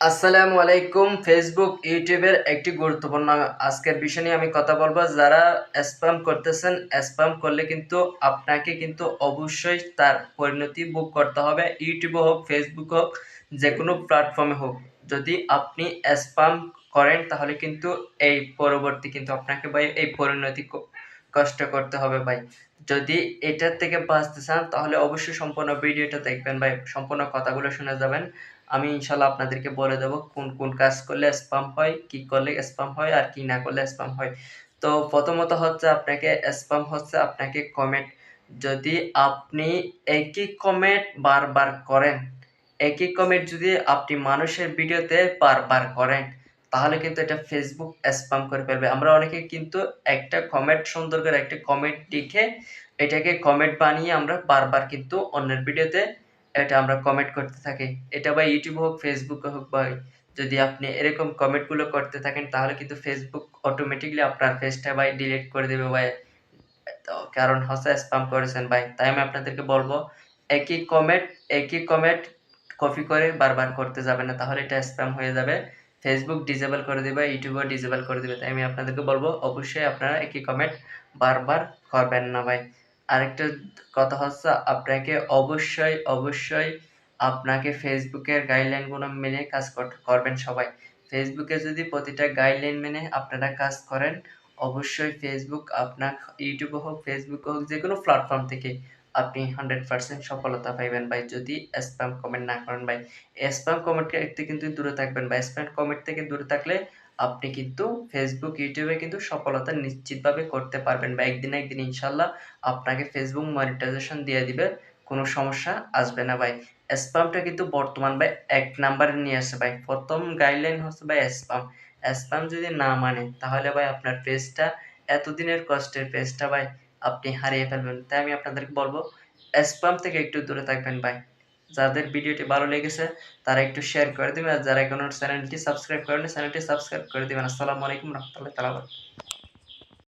আসসালামু আলাইকুম। ফেসবুক ইউটিউবের একটি গুরুত্বপূর্ণ আজকের বিষয় নিয়ে আমি কথা বলব। যারা স্প্যাম করতেছেন স্প্যাম করলে কিন্তু আপনাকে কিন্তু অবশ্যই তার পরিণতি বুক করতে হবে। ইউটিউবে হোক ফেসবুক হোক যে কোনো প্ল্যাটফর্মে হোক। যদি আপনি স্প্যাম করেন, তাহলে কিন্তু এই পরবর্তী কিন্তু আপনাকে ভাই এই পরিণতি কষ্ট করতে হবে ভাই। যদি এটার থেকে বাঁচতে চান, তাহলে অবশ্যই সম্পূর্ণ ভিডিওটা দেখবেন ভাই। সম্পূর্ণ কথাগুলো শুনে যাবেন। আমি ইনশাল্লাহ আপনাদেরকে বলে দেবো কোন কোন কাজ করলে স্পাম হয়, কি করলে স্পাম হয় আর কি না করলে স্পাম হয়। তো প্রথমত হচ্ছে আপনাকে স্পাম হচ্ছে আপনাকে কমেন্ট যদি আপনি একই কমেন্ট বারবার করেন, একই কমেন্ট যদি আপনি মানুষের ভিডিওতে বারবার করেন, তাহলে কিন্তু এটা ফেসবুক স্পাম করে ফেলবে। আমরা অনেকে কিন্তু একটা কমেন্ট সুন্দর করে একটা কমেন্ট লিখে এটাকে কমেন্ট বানিয়ে আমরা বারবার কিন্তু অন্যের ভিডিওতে এটা আমরা কমেন্ট করতে থাকি। এটা বা ইউটিউব হোক ফেসবুক হোক বা যদি আপনি এরকম কমেন্টগুলো করতে থাকেন, তাহলে কিন্তু ফেসবুক অটোমেটিকলি আপনার পেজটা ভাই ডিলিট করে দেবে ভাই। তো কারণ হচ্ছে স্প্যাম করেছেন ভাই, তাই আমি আপনাদেরকে বলব, একই কমেন্ট একই কমেন্ট কপি করে বারবার করতে যাবে না, তাহলে এটা স্প্যাম হয়ে যাবে। ফেসবুক ডিসেবল করে দেবে ইউটিউবও ডিসেবল করে দেবে, তাই আমি আপনাদেরকে বলব, অবশ্যই আপনারা একই কমেন্ট বারবার করবেন না ভাই। আরেকটা কথা হচ্ছে, আপনাকে অবশ্যই অবশ্যই আপনাকে ফেসবুকের গাইডলাইনগুলো মেনে কাজ কর- করবেন সবাই। ফেসবুকে যদি প্রতিটা গাইডলাইন মেনে আপনারা কাজ করেন, অবশ্যই ফেসবুক আপনার ইউটিউবে হোক ফেসবুক হোক যে কোনো প্ল্যাটফর্ম থেকে আপনি হান্ড্রেড পার্সেন্ট সফলতা পাইবেন ভাই। যদি স্প্যাম কমেন্ট না করেন ভাই। স্প্যাম কমেন্ট থেকে কিন্তু দূরে থাকবেন ভাই। স্প্যাম কমেন্ট থেকে দূরে থাকলে আপনি কিন্তু ফেসবুক ইউটিউবে কিন্তু সফলতা নিশ্চিতভাবে করতে পারবেন বা একদিন একদিন ইনশাল্লাহ আপনাকে ফেসবুক মনিটাইজেশন দিয়ে দিবে, কোনো সমস্যা আসবে না ভাই। স্প্যামটা কিন্তু বর্তমান ভাই এক নাম্বারে নিয়ে আসে ভাই। প্রথম গাইডলাইন হচ্ছে ভাই স্প্যাম স্প্যাম যদি না মানে তাহলে ভাই আপনার পেজটা এতদিনের কষ্টের পেজটা ভাই আপনি হারিয়ে ফেলবেন। তাই আমি আপনাদেরকে বলব স্প্যাম থেকে একটু দূরে থাকবেন ভাই। যাদের ভিডিওটি ভালো লেগেছে, তারা একটু শেয়ার করে দেবেন। আর যারা এখনও চ্যানেলটি সাবস্ক্রাইব করেনি চ্যানেলটি সাবস্ক্রাইব করে দেবেন। আসসালামু আলাইকুম রহমতুল্লাহ তালা